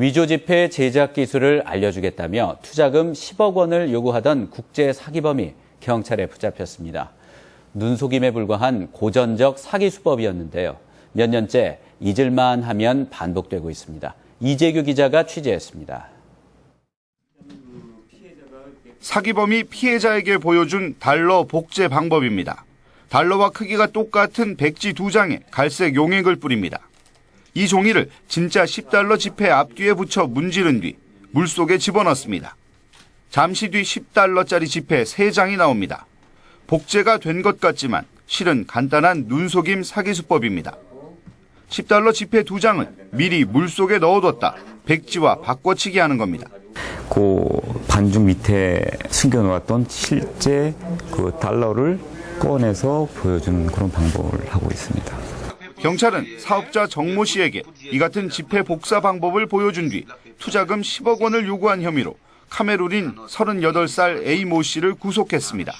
위조 지폐 제작 기술을 알려주겠다며 투자금 10억 원을 요구하던 국제 사기범이 경찰에 붙잡혔습니다. 눈속임에 불과한 고전적 사기 수법이었는데요. 몇 년째 잊을만 하면 반복되고 있습니다. 이재규 기자가 취재했습니다. 사기범이 피해자에게 보여준 달러 복제 방법입니다. 달러와 크기가 똑같은 백지 두 장에 갈색 용액을 뿌립니다. 이 종이를 진짜 10달러 지폐 앞뒤에 붙여 문지른 뒤 물속에 집어넣습니다. 잠시 뒤 10달러짜리 지폐 3장이 나옵니다. 복제가 된 것 같지만 실은 간단한 눈속임 사기 수법입니다. 10달러 지폐 두 장은 미리 물속에 넣어뒀다 백지와 바꿔치기 하는 겁니다. 그 반죽 밑에 숨겨놓았던 실제 그 달러를 꺼내서 보여주는 그런 방법을 하고 있습니다. 경찰은 사업자 정모 씨에게 이 같은 지폐 복사 방법을 보여준 뒤 투자금 10억 원을 요구한 혐의로 카메룬인 38살 A 모 씨를 구속했습니다.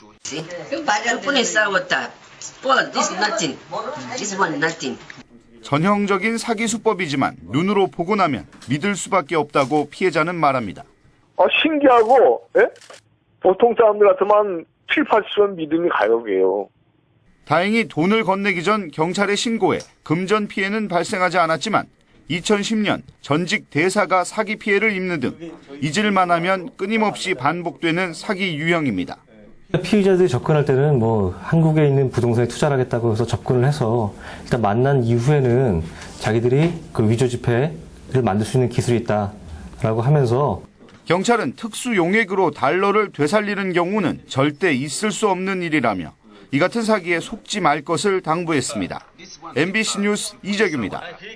nothing. 전형적인 사기 수법이지만 눈으로 보고 나면 믿을 수밖에 없다고 피해자는 말합니다. 아, 신기하고, 예? 보통 사람들 같으면 7, 80원 믿음이 가요, 그게요. 다행히 돈을 건네기 전 경찰에 신고해 금전 피해는 발생하지 않았지만 2010년 전직 대사가 사기 피해를 입는 등 잊을만 하면 끊임없이 반복되는 사기 유형입니다. 피의자들이 접근할 때는 뭐 한국에 있는 부동산에 투자를 하겠다고 해서 접근을 해서 일단 만난 이후에는 자기들이 그 위조 지폐를 만들 수 있는 기술이 있다라고 하면서 경찰은 특수 용액으로 달러를 되살리는 경우는 절대 있을 수 없는 일이라며 이 같은 사기에 속지 말 것을 당부했습니다. MBC 뉴스 이재규입니다.